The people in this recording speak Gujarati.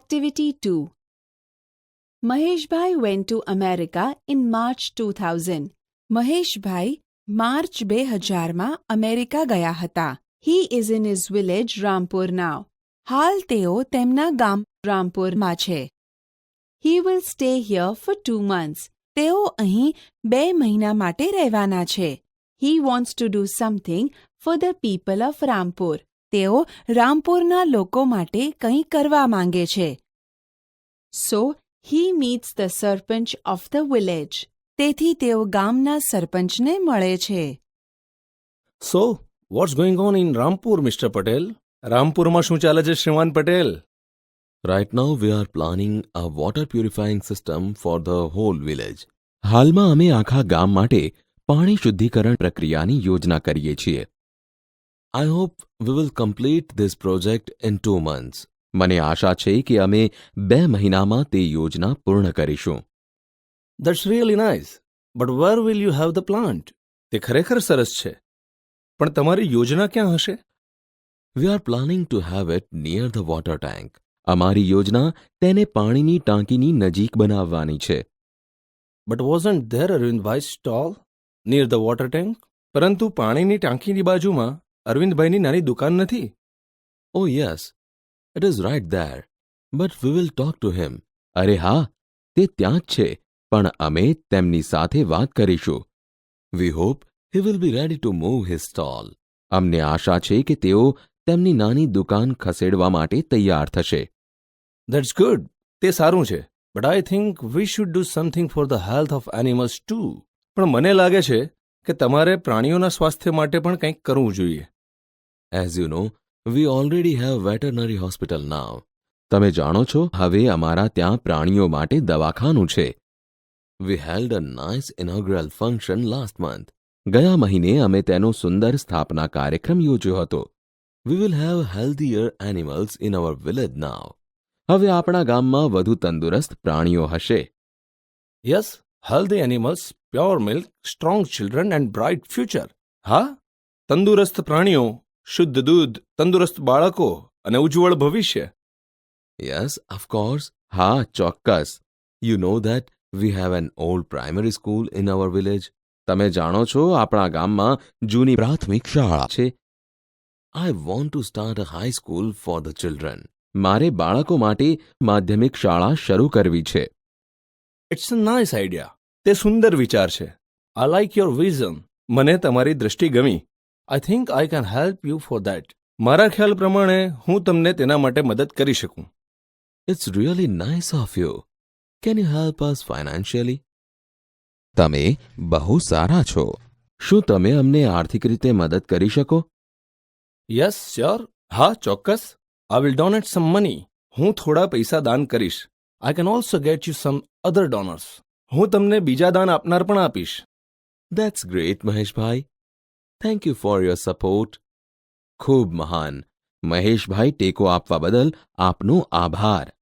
Activity 2 Maheshbhai went to America in March 2000. Maheshbhai March બે હજારમાં અમેરિકા ગયા હતા. He is in is village Rampur now હાલ તેઓ તેમના ગામ રામપુરમાં છે. He will stay here for two months તેઓ અહીં બે મહિના માટે રહેવાના છે. He wants to do something for the people of Rampur તેઓ રામપુરના લોકો માટે કંઈ કરવા માંગે છે. So he meets the sarpanch of the village. તેથી તેઓ ગામના સરપંચને મળે છે. So what's going on in Rampur mister Patel? રામપુરમાં શું ચાલે છે શ્રીમાન Patel? Right now we are planning a water purifying system for the whole village. હાલમાં અમે આખા ગામ માટે પાણી શુદ્ધિકરણ પ્રક્રિયાની યોજના કરીએ છીએ. I hope we will complete this project in two months મને આશા છે કે અમે બે મહિનામાં તે યોજના પૂર્ણ કરીશું. That's really nice but where will you have the plant તે ખરેખર સરસ છે. પણ તમારી યોજના ક્યાં હશે? We are planning to have it near the water tank અમારી યોજના તેને પાણીની ટાંકીની નજીક બનાવવાની છે. But wasn't there Arvindbhai stall near the water tank પરંતુ પાણીની ટાંકીની બાજુમાં અરવિંદભાઈની નાની દુકાન નથી? ઓ yes it is right there but we will talk to him અરે હા તે ત્યાં જ છે. પણ અમે તેમની સાથે વાત કરીશું. We hope he will be ready to move his stall અમને આશા છે કે તેઓ તેમની નાની દુકાન ખસેડવા માટે તૈયાર થશે. ધેટ્સ ગુડ તે સારું છે. But I think we should do something for the health of animals too પણ મને લાગે છે કે તમારે પ્રાણીઓના સ્વાસ્થ્ય માટે પણ કંઈક કરવું જોઈએ. As you know we already have veterinary hospital now તમે જાણો છો, હવે અમારા ત્યાં પ્રાણીઓ માટે દવાખાનું છે. We held a nice inaugural function last month ગયા મહિને અમે તેનો સુંદર સ્થાપના કાર્યક્રમ યોજ્યો હતો. We will have healthier animals in our village now હવે આપણા ગામમાં વધુ તંદુરસ્ત પ્રાણીઓ હશે. Yes healthy animals pure milk strong children and bright future હા? તંદુરસ્ત પ્રાણીઓ શુદ્ધ દૂધ તંદુરસ્ત બાળકો અને ઉજ્જવળ ભવિષ્ય. યસ ઓફકોર્સ હા ચોક્કસ. You know that we have an old primary school in our village તમે જાણો છો આપણા ગામમાં જૂની પ્રાથમિક શાળા છે. I want to start a high school for the children મારે બાળકો માટે માધ્યમિક શાળા શરૂ કરવી છે. ઇટ્સ અ નાઇસ આઈડિયા તે સુંદર વિચાર છે. આઈ લાઇક યોર વિઝન મને તમારી દ્રષ્ટિ ગમી. I think I can help you for that મારા ખ્યાલ પ્રમાણે હું તમને તેના માટે મદદ કરી શકું. It's really nice of you can you help us financially તમે બહુ સારા છો. શું તમે અમને આર્થિક રીતે મદદ કરી શકો? યસ શ્યોર હા ચોક્કસ. I will donate some money હું થોડા પૈસા દાન કરીશ. I can also get you some other donors હું તમને બીજા દાન આપનાર પણ આપીશ. That's great, Maheshbhai. Thank you for your support ખૂબ મહાન. મહેશભાઈ ટેકો આપવા બદલ આપનો આભાર.